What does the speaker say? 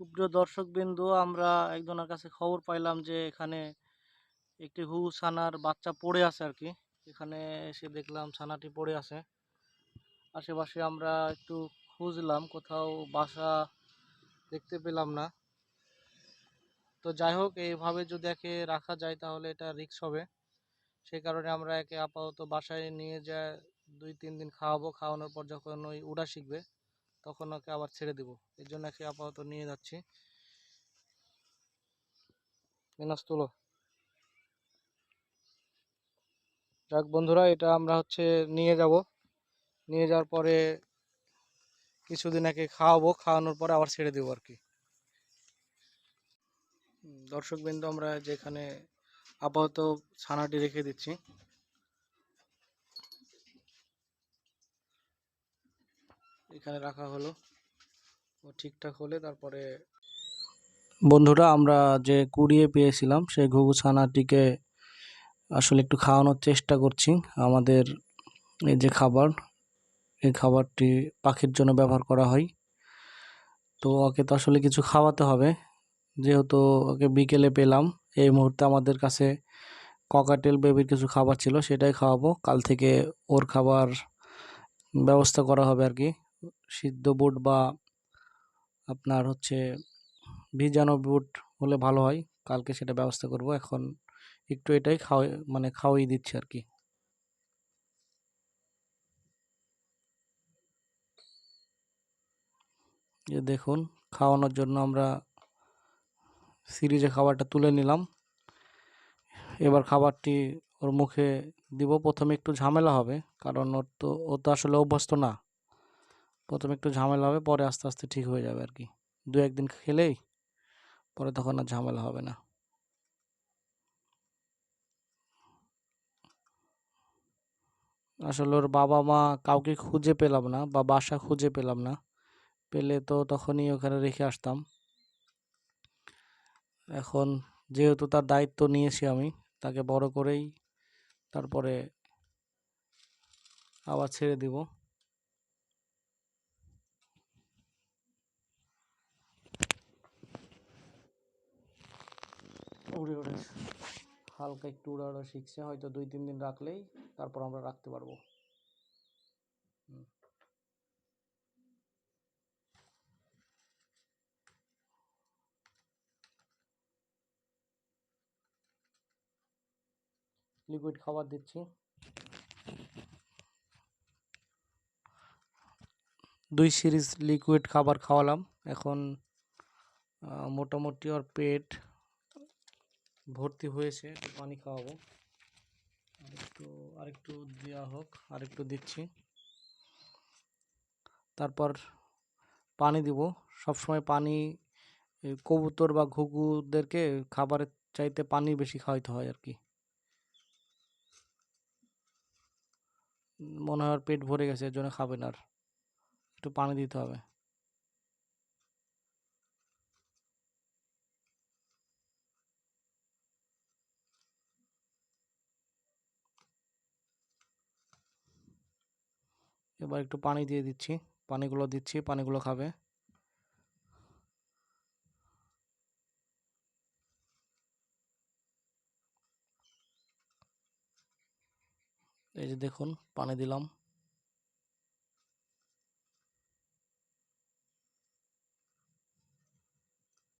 সুপ্রিয় দর্শকবৃন্দ, আমরা একজনের কাছে খবর পাইলাম যে, এখানে একটি হু ছানার বাচ্চা পড়ে আছে আর কি এখানে এসে দেখলাম ছানাটি পড়ে আছে। আশেপাশে আমরা একটু খুঁজলাম, কোথাও বাসা দেখতে পেলাম না। তো যাই হোক, এইভাবে যদি একে রাখা যায়, তাহলে এটা রিস্ক হবে। সেই কারণে আমরা একে আপাতত বাসায় নিয়ে যা দুই তিন দিন খাওয়াবো। খাওয়ানোর পর যখন ওই উড়া শিখবে তখন ওকে আবার ছেড়ে দেবো। এর জন্য একে আপাতত নিয়ে যাচ্ছি। মিনাস তুলো। যাক বন্ধুরা, এটা আমরা হচ্ছে নিয়ে যাব। নিয়ে যাওয়ার পরে কিছুদিন একে খাওয়াবো, খাওয়ানোর পরে আবার ছেড়ে দেবো আর কি। দর্শক বিন্দু আমরা যেখানে আপাতত ছানাটি রেখে দিচ্ছি। এখানে রাখা হলো। ও ঠিকঠাক হলে তারপরে বন্ধুরা, আমরা যে কুড়িয়ে পেয়েছিলাম, সেই ঘুঘু ছানাটিকে আসলে একটু খাওয়ানোর চেষ্টা করছি। আমাদের এই যে খাবার, এই খাবারটি পাখির জন্য ব্যবহার করা হয়। তো ওকে তো আসলে কিছু খাওয়াতে হবে। যেহেতু ওকে বিকেলে পেলাম, এই মুহূর্তে আমাদের কাছে ককাটেল বেবির কিছু খাবার ছিল, সেটাই খাওয়াবো। কাল থেকে ওর খাবার ব্যবস্থা করা হবে আর কি। সিদ্ধ বুট বা আপনার হচ্ছে ভিজানো বুট হলে ভালো হয়। কালকে সেটা ব্যবস্থা করব। এখন একটু এটাই খাওয়াই মানে খাওয়াই দিচ্ছি আর কি। যে দেখুন, খাওয়ানোর জন্য আমরা সিরিজে খাবারটা তুলে নিলাম। এবার খাবারটি ওর মুখে দিব। প্রথমে একটু ঝামেলা হবে, কারণ ওর তো, ও তো আসলে অভ্যস্ত না। প্রথমে একটু ঝামেলা হবে, পরে আস্তে আস্তে ঠিক হয়ে যাবে আর কি দু একদিন খেলেই পরে তখন আর ঝামেলা হবে না। আসলে ওর বাবা মা কাউকে খুঁজে পেলাম না বা বাসা খুঁজে পেলাম না। পেলে তো তখনই ওখানে রেখে আসতাম। এখন যেহেতু তার দায়িত্ব নিয়েছি আমি, তাকে বড় করেই তারপরে আবার ছেড়ে দিব। উড়ে উড়ে হালকা একটু উড়ে উড়া শিখছে, হয়তো দুই তিন দিন রাখলেই তারপর আমরা রাখতে পারব। লিকুইড খাবার দিচ্ছি। দুই সিরিজ লিকুইড খাবার খাওয়ালাম। এখন মোটামুটি ওর পেট ভর্তি হয়েছে একটু পানি খাওয়াবো। আরেকটু আরেকটু দেওয়া হোক, আরেকটু দিচ্ছি। তারপর পানি দিব। সবসময় পানি কবুতর বা ঘুঘুদেরকে খাবারের চাইতে পানি বেশি খাওয়াইতে হয় আর কি। মনে হয় পেট ভরে গেছে, এর জন্য খাবে না আর। একটু পানি দিতে হবে। এবার একটু পানি দিয়ে দিচ্ছি। পানিগুলো দিচ্ছি পানিগুলো খাবে। এই যে দেখুন পানি দিলাম।